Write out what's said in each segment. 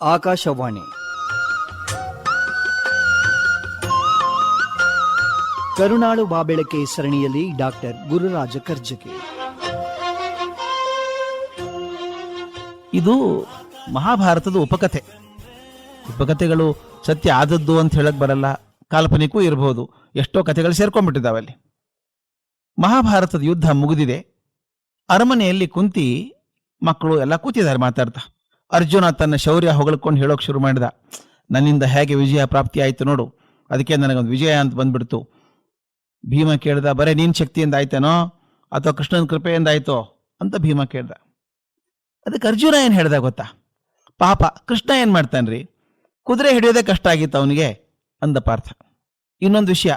ಆಕಾಶವಾಣಿ. ಕರುಣಾಳು ಬಾಬೆಳಕೆ ಸರಣಿಯಲ್ಲಿ ಡಾಕ್ಟರ್ ಗುರುರಾಜ ಕರ್ಜಗಿ ಇದು ಮಹಾಭಾರತದ ಉಪಕಥೆ. ಉಪಕಥೆಗಳು ಸತ್ಯ ಆದದ್ದು ಅಂತ ಹೇಳಕ್ ಬರಲ್ಲ ಕಾಲ್ಪನಿಕೂ ಇರಬಹುದು ಎಷ್ಟೋ ಕಥೆಗಳು ಸೇರ್ಕೊಂಡ್ಬಿಟ್ಟಿದ್ದಾವೆ ಅಲ್ಲಿ. ಮಹಾಭಾರತದ ಯುದ್ಧ ಮುಗಿದಿದೆ. ಅರಮನೆಯಲ್ಲಿ ಕುಂತಿ ಮಕ್ಕಳು ಎಲ್ಲ ಕೂತಿದ್ದಾರೆ ಮಾತಾಡ್ತಾ. ಅರ್ಜುನ ತನ್ನ ಶೌರ್ಯ ಹೊಗಳ್ಕೊಂಡು ಹೇಳೋಕೆ ಶುರು ಮಾಡಿದ. ನನ್ನಿಂದ ಹೇಗೆ ವಿಜಯ ಪ್ರಾಪ್ತಿ ಆಯ್ತು ನೋಡು. ಅದಕ್ಕೆ ನನಗೊಂದು ವಿಜಯ ಅಂತ ಬಂದ್ಬಿಡ್ತು. ಭೀಮ ಕೇಳ್ದ, ಬರೇ ನೀನ್ ಶಕ್ತಿಯಿಂದ ಆಯ್ತೇನೋ? ಅಥವಾ ಕೃಷ್ಣನ ಕೃಪೆಯಿಂದ ಆಯ್ತೋ? ಅಂತ ಭೀಮ ಕೇಳ್ದ. ಅದಕ್ಕೆ ಅರ್ಜುನ ಏನು ಹೇಳ್ದ ಗೊತ್ತಾ? ಪಾಪ, ಕೃಷ್ಣ ಏನು ಮಾಡ್ತಾನ್ರಿ? ಕುದುರೆ ಹಿಡಿಯೋದೇ ಕಷ್ಟ ಆಗಿತ್ತು ಅವನಿಗೆ, ಅಂದ ಪಾರ್ಥ. ಇನ್ನೊಂದು ವಿಷಯ.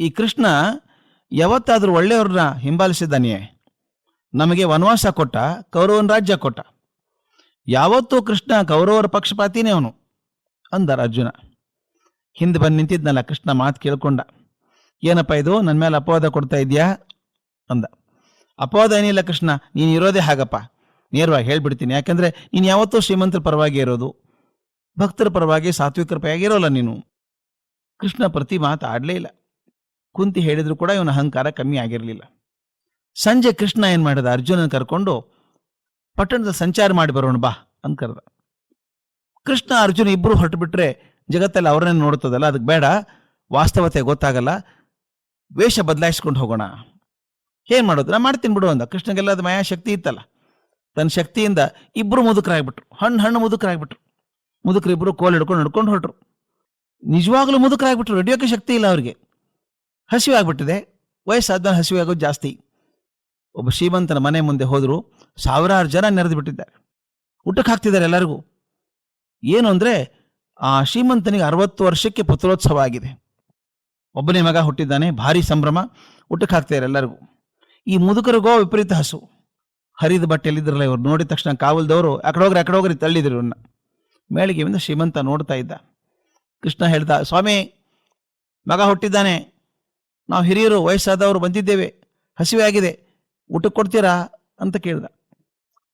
ಈ ಕೃಷ್ಣ ಯಾವತ್ತಾದರೂ ಒಳ್ಳೆಯವ್ರನ್ನ ಹಿಂಬಾಲಿಸಿದ್ದಾನೆಯೇ? ನಮಗೆ ವನವಾಸ ಕೊಟ್ಟ, ಕೌರವನ ರಾಜ್ಯ ಕೊಟ್ಟ. ಯಾವತ್ತೂ ಕೃಷ್ಣ ಕೌರವರ ಪಕ್ಷಪಾತಿನೇ ಅವನು ಅಂದರ ಅರ್ಜುನ. ಹಿಂದೆ ಬಂದು ನಿಂತಿದ್ನಲ್ಲ ಕೃಷ್ಣ ಮಾತು ಕೇಳ್ಕೊಂಡ. ಏನಪ್ಪ ಇದು? ನನ್ನ ಮೇಲೆ ಅಪವಾದ ಕೊಡ್ತಾ ಇದೆಯಾ? ಅಂದ. ಅಪವಾದ ಏನಿಲ್ಲ ಕೃಷ್ಣ, ನೀನು ಇರೋದೇ ಹಾಗಪ್ಪ. ನೇರವಾಗಿ ಹೇಳ್ಬಿಡ್ತೀನಿ. ಯಾಕಂದ್ರೆ ನೀನು ಯಾವತ್ತೂ ಶ್ರೀಮಂತರ ಪರವಾಗಿ ಇರೋದು. ಭಕ್ತರ ಪರವಾಗಿ ಸಾತ್ವಿಕ ಪರವಾಗಿ ಇರೋಲ್ಲ ನೀನು. ಕೃಷ್ಣ ಪ್ರತಿ ಮಾತು ಆಡಲೇ ಇಲ್ಲ. ಕುಂತಿ ಹೇಳಿದ್ರು ಕೂಡ ಇವನ ಅಹಂಕಾರ ಕಮ್ಮಿ ಆಗಿರಲಿಲ್ಲ. ಸಂಜೆ ಕೃಷ್ಣ ಏನು ಮಾಡಿದ? ಅರ್ಜುನನ ಕರ್ಕೊಂಡು ಪಟ್ಟಣದ ಸಂಚಾರ ಮಾಡಿ ಬರೋಣ ಬಾ ಅಂತ ಕರೆದ. ಕೃಷ್ಣ, ಅರ್ಜುನ ಇಬ್ಬರು ಹೊರಟು ಬಿಟ್ರೆ ಜಗತ್ತಲ್ಲಿ ಅವ್ರನ್ನೇ ನೋಡ್ತದಲ್ಲ, ಅದಕ್ಕೆ ಬೇಡ, ವಾಸ್ತವತೆ ಗೊತ್ತಾಗಲ್ಲ, ವೇಷ ಬದಲಾಯಿಸ್ಕೊಂಡು ಹೋಗೋಣ. ಏನು ಮಾಡೋದು? ನಾ ಮಾಡ್ತೀನಿ ಬಿಡು ಅಂದ. ಕೃಷ್ಣಗೆಲ್ಲ ಅದು ಮಾಯಾ ಶಕ್ತಿ ಇತ್ತಲ್ಲ. ತನ್ನ ಶಕ್ತಿಯಿಂದ ಇಬ್ಬರು ಮುದುಕರಾಗ್ಬಿಟ್ರು. ಹಣ್ಣು ಹಣ್ಣು ಮುದುಕರಾಗ್ಬಿಟ್ರು. ಮುದುಕರು ಇಬ್ಬರು ಕೋಲ್ ಹಿಡ್ಕೊಂಡು ನಡ್ಕೊಂಡು ಹೊರಟ್ರು. ನಿಜವಾಗ್ಲೂ ಮುದುಕರಾಗ್ಬಿಟ್ರು. ರೆಡಿಯೋಕೆ ಶಕ್ತಿ ಇಲ್ಲ ಅವ್ರಿಗೆ. ಹಸಿವೆ ಆಗ್ಬಿಟ್ಟಿದೆ ವಯಸ್ಸಾದ್ಮೇಲೆ ಹಸಿವೆ ಆಗೋದು ಜಾಸ್ತಿ. ಒಬ್ಬ ಶ್ರೀಮಂತನ ಮನೆ ಮುಂದೆ ಹೋದ್ರು. ಸಾವಿರಾರು ಜನ ನೆರೆದು ಬಿಟ್ಟಿದ್ದಾರೆ. ಊಟಕ್ಕೆ ಹಾಕ್ತಿದ್ದಾರೆ ಎಲ್ಲರಿಗೂ. ಏನು ಅಂದರೆ, ಆ ಶ್ರೀಮಂತನಿಗೆ ಅರವತ್ತು ವರ್ಷಕ್ಕೆ ಪುತ್ರೋತ್ಸವ ಆಗಿದೆ. ಒಬ್ಬನೇ ಮಗ ಹುಟ್ಟಿದ್ದಾನೆ, ಭಾರಿ ಸಂಭ್ರಮ, ಊಟಕ್ಕೆ ಹಾಕ್ತಿದ್ದಾರೆ ಎಲ್ಲರಿಗೂ. ಈ ಮುದುಕರಿಗೋ ವಿಪರೀತ ಹಸು. ಹರಿದ ಬಟ್ಟೆಯಲ್ಲಿದ್ರಲ್ಲ ಇವರು, ನೋಡಿದ ತಕ್ಷಣ ಕಾವಲ್ದವರು ಅಕಡೋಗ್ರಿ ಅಕಡೋಗ್ರಿ ತಳ್ಳಿದ್ರು ತಳ್ಳಿದ್ರು ಇವ್ರನ್ನ. ಮೇಳಿಗೆಯಿಂದ ಶ್ರೀಮಂತ ನೋಡ್ತಾ ಇದ್ದ. ಕೃಷ್ಣ ಹೇಳ್ದ ಸ್ವಾಮಿ, ಮಗ ಹುಟ್ಟಿದ್ದಾನೆ. ನಾವು ಹಿರಿಯರು, ವಯಸ್ಸಾದವರು ಬಂದಿದ್ದೇವೆ. ಹಸಿವೆ ಆಗಿದೆ. ಊಟಕ್ಕೆ ಕೊಡ್ತೀರಾ? ಅಂತ ಕೇಳ್ದ.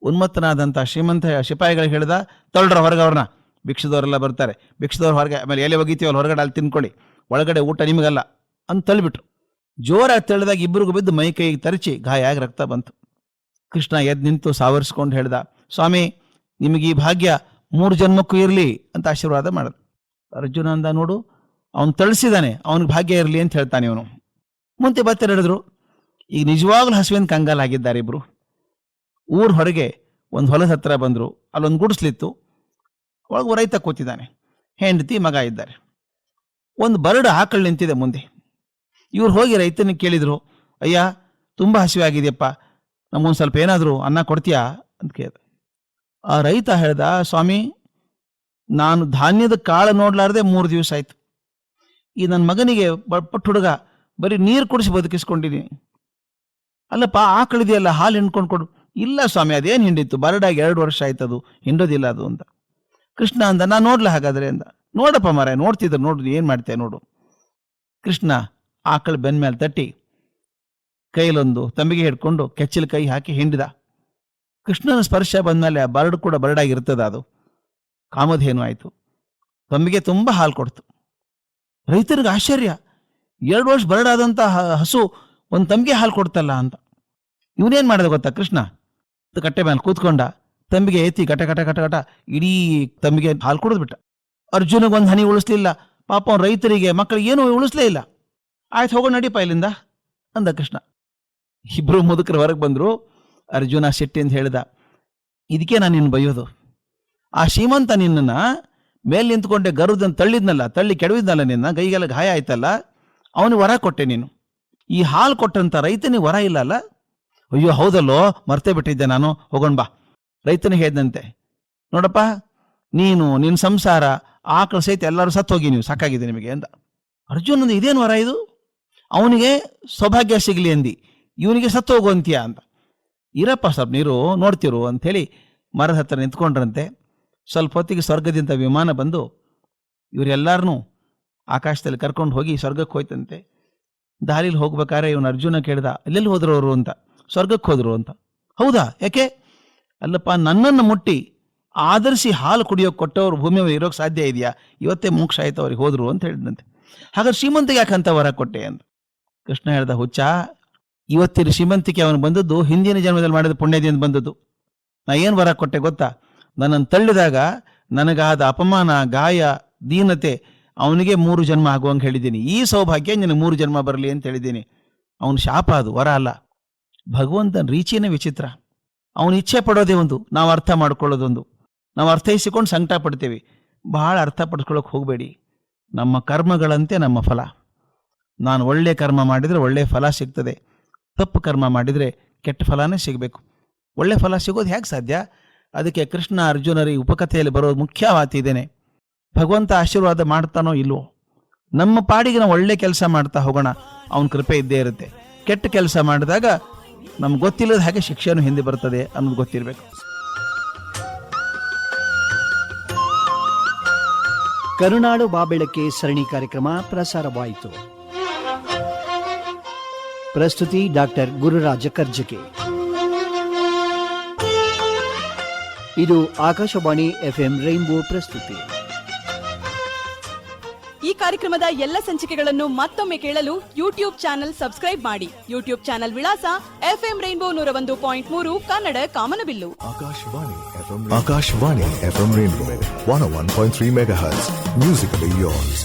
ಉನ್ಮತ್ತನಾದಂಥ ಶ್ರೀಮಂತ ಸಿಪಾಯಿಗಳಿಗೆ ಹೇಳಿದ ತಳ್ಳ್ರ ಹೊರಗೆ ಅವ್ರನ್ನ. ಭಿಕ್ಷದವರೆಲ್ಲ ಬರ್ತಾರೆ. ಭಿಕ್ಷದವ್ರು ಹೊರಗೆ, ಆಮೇಲೆ ಎಲೆ ಒಗಿತೀವಲ್ಲ, ಹೊರಗಡೆ ಅಲ್ಲಿ ತಿನ್ಕೊಳ್ಳಿ. ಒಳಗಡೆ ಊಟ ನಿಮಗಲ್ಲ ಅಂತ ತಳ್ಳಿಬಿಟ್ರು. ಜೋರಾಗಿ ತಳ್ಳಿದಾಗ ಇಬ್ಬರಿಗೂ ಬಿದ್ದು ಮೈ ಕೈಗೆ ತರಚಿ ಗಾಯ ಆಗಿ ರಕ್ತ ಬಂತು. ಕೃಷ್ಣ ಎದ್ದು ನಿಂತು ಸಾವರಿಸ್ಕೊಂಡು ಹೇಳ್ದ, ಸ್ವಾಮಿ, ನಿಮಗೆ ಈ ಭಾಗ್ಯ ಮೂರು ಜನ್ಮಕ್ಕೂ ಇರಲಿ ಅಂತ ಆಶೀರ್ವಾದ ಮಾಡಿದ ಅರ್ಜುನ ಅಂದ ನೋಡು, ಅವನು ತಳಿಸಿದಾನೆ, ಅವನಿಗೆ ಭಾಗ್ಯ ಇರಲಿ ಅಂತ ಹೇಳ್ತಾನೆ ಇವನು. ಮುಂತೆ ಮತ್ತೆ ನಡೆದ್ರು. ಈಗ ನಿಜವಾಗ್ಲೂ ಹಸುವಿನ ಕಂಗಾಲಾಗಿದ್ದಾರೆ ಇಬ್ರು. ಊರ್ ಹೊರಗೆ ಒಂದು ಹೊಲದ ಹತ್ರ ಬಂದರು, ಅಲ್ಲೊಂದು ಗುಡಿಸ್ಲಿತ್ತು. ಒಳಗೆ ರೈತ ಕೂತಿದ್ದಾನೆ. ಹೆಂಡತಿ ಮಗ ಇದ್ದಾರೆ. ಒಂದು ಬರಡು ಆಕಳು ನಿಂತಿದೆ ಮುಂದೆ. ಇವ್ರು ಹೋಗಿ ರೈತನ ಕೇಳಿದ್ರು, ಅಯ್ಯ, ತುಂಬ ಹಸಿವೆ ಆಗಿದೆಯಪ್ಪ. ನಮಗೊಂದು ಸ್ವಲ್ಪ ಏನಾದರೂ ಅನ್ನ ಕೊಡ್ತೀಯಾ? ಅಂತ ಕೇಳಿದ. ಆ ರೈತ ಹೇಳ್ದ, ಸ್ವಾಮಿ, ನಾನು ಧಾನ್ಯದ ಕಾಳು ನೋಡ್ಲಾರ್ದೆ ಮೂರು ದಿವಸ ಆಯ್ತು. ಈ ನನ್ನ ಮಗನಿಗೆ ಪುಟ್ಟ ಹುಡುಗ, ಬರೀ ನೀರು ಕುಡಿಸಿ ಬದುಕಿಸ್ಕೊಂಡಿದ್ದೀನಿ ಅಲ್ಲಪ್ಪ ಆಕಳಿದೆಯಲ್ಲ ಹಾಲು ಹಿಂಡ್ಕೊಂಡು ಕೊಡು. ಇಲ್ಲ ಸ್ವಾಮಿ, ಅದೇನು ಹಿಂಡಿತ್ತು? ಬರಡಾಗಿ ಎರಡು ವರ್ಷ ಆಯ್ತದು, ಹಿಂಡೋದಿಲ್ಲ ಅದು ಅಂತ. ಕೃಷ್ಣ ಅಂದ, ನಾ ನೋಡ್ಲ ಹಾಗಾದ್ರೆ ಅಂದ. ನೋಡಪ್ಪ ಮರ ನೋಡ್ತಿದ್ರು, ನೋಡು, ಏನು ಮಾಡ್ತೆ ನೋಡು. ಕೃಷ್ಣ ಆಕಳ ಬೆನ್ ಮೇಲೆ ತಟ್ಟಿ, ಕೈಲೊಂದು ತಂಬಿಗೆ ಹಿಡ್ಕೊಂಡು ಕೆಚ್ಚಲ ಕೈ ಹಾಕಿ ಹಿಂಡಿದ. ಕೃಷ್ಣನ ಸ್ಪರ್ಶ ಬಂದ್ಮೇಲೆ ಬರಡು ಕೂಡ ಬರಡಾಗಿರ್ತದ ಅದು. ಕಾಮಧೇನು ಆಯ್ತು. ತಂಬಿಗೆ ತುಂಬಾ ಹಾಲು ಕೊಡ್ತು. ರೈತರಿಗೆ ಆಶ್ಚರ್ಯ, ಎರಡು ವರ್ಷ ಬರಡಾದಂಥ ಹಸು ಒಂದು ತಂಬಿಗೆ ಹಾಲು ಕೊಡ್ತಲ್ಲ ಅಂತ. ಇವನೇನ್ ಮಾಡಿದೆ ಗೊತ್ತಾ ಕೃಷ್ಣ? ಕಟ್ಟೆ ಮೇಲೆ ಕೂತ್ಕೊಂಡ, ತಂಬಿಗೆ ಎತ್ತಿ ಕಟ ಕಟ ಕಟ ಕಟ ಇಡೀ ತಂಬಿಗೆ ಹಾಲು ಕುಡಿದ್ಬಿಟ್ಟ. ಅರ್ಜುನಿಗೆ ಒಂದು ಹನಿ ಉಳಿಸ್ಲಿಲ್ಲ. ಪಾಪ ಅವ್ನ ರೈತರಿಗೆ, ಮಕ್ಕಳಿಗೆ ಏನೂ ಉಳಿಸ್ಲೇ ಇಲ್ಲ. ಆಯ್ತು ಹೋಗೋ, ನಡೀಪ ಇಲ್ಲಿಂದ, ಅಂದ ಕೃಷ್ಣ. ಇಬ್ರು ಮುದುಕರು ಹೊರಗೆ ಬಂದರು. ಅರ್ಜುನ ಶೆಟ್ಟಿ ಅಂತ ಹೇಳಿದ ಇದಕ್ಕೆ ನಾನು ನಿನ್ನ ಬೈಯೋದು. ಆ ಶ್ರೀಮಂತ ನಿನ್ನನ್ನು ಮೇಲೆ ನಿಂತ್ಕೊಂಡೆ ಗರುದನ್ನು ತಳ್ಳಿದ್ನಲ್ಲ, ತಳ್ಳಿ ಕೆಡವಿದ್ನಲ್ಲ ನಿನ್ನ ಕೈಗೆಲ್ಲ ಗಾಯ ಆಯ್ತಲ್ಲ, ಅವನಿಗೆ ವರ ಕೊಟ್ಟೆ ನೀನು. ಈ ಹಾಲು ಕೊಟ್ಟಂತ ರೈತನಿಗೆ ವರ ಇಲ್ಲ ಅಲ್ಲ? ಅಯ್ಯೋ, ಹೌದಲ್ಲೋ? ಮರ್ತೇ ಬಿಟ್ಟಿದ್ದೆ ನಾನು. ಹೋಗೋಣ ಬಾ. ರೈತನ ಹೇಳ್ದಂತೆ, ನೋಡಪ್ಪ, ನೀನು ನಿನ್ನ ಸಂಸಾರ ಆಕಳ ಸಹಿತ ಎಲ್ಲರೂ ಸತ್ತು ಹೋಗಿ ನೀವು, ಸಾಕಾಗಿದೆ ನಿಮಗೆ ಅಂತ. ಅರ್ಜುನಂದು ಇದೇನು ವರ ಇದು? ಅವನಿಗೆ ಸೌಭಾಗ್ಯ ಸಿಗಲಿ ಅಂದಿ. ಇವನಿಗೆ ಸತ್ತು ಹೋಗು ಅಂತೀಯ ಅಂತ. ಇರಪ್ಪ ಸ್ವಲ್ಪ ನೀರು ನೋಡ್ತಿರು ಅಂಥೇಳಿ ಮರದ ಹತ್ರ ನಿಂತ್ಕೊಂಡ್ರಂತೆ. ಸ್ವಲ್ಪ ಹೊತ್ತಿಗೆ ಸ್ವರ್ಗದಿಂದ ವಿಮಾನ ಬಂದು ಇವರೆಲ್ಲರನ್ನೂ ಆಕಾಶದಲ್ಲಿ ಕರ್ಕೊಂಡು ಹೋಗಿ ಸ್ವರ್ಗಕ್ಕೆ ಹೋಯ್ತಂತೆ. ದಾರಿಲಿ ಹೋಗ್ಬೇಕಾದ್ರೆ ಇವನು ಅರ್ಜುನ ಕೇಳ್ದ, ಎಲ್ಲೆಲ್ಲಿ ಹೋದ್ರು ಅಂತ. ಸ್ವರ್ಗಕ್ಕೆ ಹೋದರು ಅಂತ. ಹೌದಾ? ಯಾಕೆ? ಅಲ್ಲಪ್ಪ, ನನ್ನನ್ನು ಮುಟ್ಟಿ ಆಧರಿಸಿ ಹಾಲು ಕುಡಿಯೋಕೆ ಕೊಟ್ಟವರು ಭೂಮಿ ಮೇಲೆ ಇರೋಕೆ ಸಾಧ್ಯ ಇದೆಯಾ? ಇವತ್ತೇ ಮೋಕ್ಷ ಆಯ್ತು, ಅವ್ರಿಗೆ ಹೋದರು ಅಂತ ಹೇಳಿದಂತೆ ಹಾಗಾದ್ರೆ ಶ್ರೀಮಂತಿಗೆ ಯಾಕಂತ ವರ ಕೊಟ್ಟೆ ಅಂತ? ಕೃಷ್ಣ ಹೇಳ್ದ, ಹುಚ್ಚ, ಇವತ್ತಿನ ಶ್ರೀಮಂತಿಕೆ ಅವನು ಬಂದದ್ದು ಹಿಂದಿನ ಜನ್ಮದಲ್ಲಿ ಮಾಡಿದ ಪುಣ್ಯದಿಂದ ಬಂದದ್ದು. ನಾ ಏನು ವರ ಕೊಟ್ಟೆ ಗೊತ್ತಾ? ನನ್ನನ್ನು ತಳ್ಳಿದಾಗ ನನಗಾದ ಅಪಮಾನ, ಗಾಯ, ದೀನತೆ ಅವನಿಗೆ ಮೂರು ಜನ್ಮ ಆಗುವಂಗೆ ಹೇಳಿದ್ದೀನಿ. ಈ ಸೌಭಾಗ್ಯ ನಿನಗೆ ಮೂರು ಜನ್ಮ ಬರಲಿ ಅಂತ ಹೇಳಿದ್ದೀನಿ. ಅವನು ಶಾಪ ಅದು, ವರ ಅಲ್ಲ. ಭಗವಂತನ ರೀಚಿನ ವಿಚಿತ್ರ. ಅವನು ಇಚ್ಛೆ ಪಡೋದೇ ಒಂದು, ನಾವು ಅರ್ಥ ಮಾಡ್ಕೊಳ್ಳೋದೊಂದು ನಾವು ಅರ್ಥೈಸಿಕೊಂಡು ಸಂಕಟ ಪಡ್ತೇವೆ. ಬಹಳ ಅರ್ಥ ಪಡ್ಕೊಳ್ಳೋಕೆ ಹೋಗಬೇಡಿ. ನಮ್ಮ ಕರ್ಮಗಳಂತೆ ನಮ್ಮ ಫಲ. ನಾನು ಒಳ್ಳೆಯ ಕರ್ಮ ಮಾಡಿದರೆ ಒಳ್ಳೆಯ ಫಲ ಸಿಗ್ತದೆ. ತಪ್ಪು ಕರ್ಮ ಮಾಡಿದರೆ ಕೆಟ್ಟ ಫಲನೇ ಸಿಗಬೇಕು. ಒಳ್ಳೆ ಫಲ ಸಿಗೋದು ಹೇಗೆ ಸಾಧ್ಯ? ಅದಕ್ಕೆ ಕೃಷ್ಣ ಅರ್ಜುನರ ಈ ಉಪಕಥೆಯಲ್ಲಿ ಬರೋದು ಮುಖ್ಯ ಮಾತಿದ್ದೇನೆ ಭಗವಂತ ಆಶೀರ್ವಾದ ಮಾಡ್ತಾನೋ ಇಲ್ವೋ? ನಮ್ಮ ಪಾಡಿಗೆ ನಾವು ಒಳ್ಳೆ ಕೆಲಸ ಮಾಡ್ತಾ ಹೋಗೋಣ. ಅವನ ಕೃಪೆ ಇದ್ದೇ ಇರುತ್ತೆ. ಕೆಟ್ಟ ಕೆಲಸ ಮಾಡಿದಾಗ ನಮ್ಗೆ ಗೊತ್ತಿಲ್ಲದ ಹಾಗೆ ಶಿಕ್ಷೆಯನ್ನು ಹಿಂದೆ ಬರ್ತದೆ ಅನ್ನೋದು ಗೊತ್ತಿರಬೇಕು. ಕರುನಾಡು ಬಾಬೆಳಕೆ ಸರಣಿ ಕಾರ್ಯಕ್ರಮ ಪ್ರಸಾರವಾಯಿತು. ಪ್ರಸ್ತುತಿ ಡಾಕ್ಟರ್ ಗುರುರಾಜ ಕರ್ಜಕೆ. ಇದು ಆಕಾಶವಾಣಿ ಎಫ್ಎಂ ರೈನ್ಬೋ ಪ್ರಸ್ತುತಿ. ಕಾರ್ಯಕ್ರಮದ ಎಲ್ಲ ಸಂಚಿಕೆಗಳನ್ನು ಮತ್ತೊಮ್ಮೆ ಕೇಳಲು ಯೂಟ್ಯೂಬ್ ಚಾನೆಲ್ ಸಬ್ಸ್ಕ್ರೈಬ್ ಮಾಡಿ. ಯೂಟ್ಯೂಬ್ ಚಾನೆಲ್ ವಿಳಾಸ ಎಫ್ಎಂ ರೈನ್ಬೋ ನೂರ ಒಂದು ಪಾಯಿಂಟ್ ಮೂರು ಕನ್ನಡ ಕಾಮನಬಿಲ್ಲು. Akashvani FM one FM Rainbow. 101.3 hers music yours.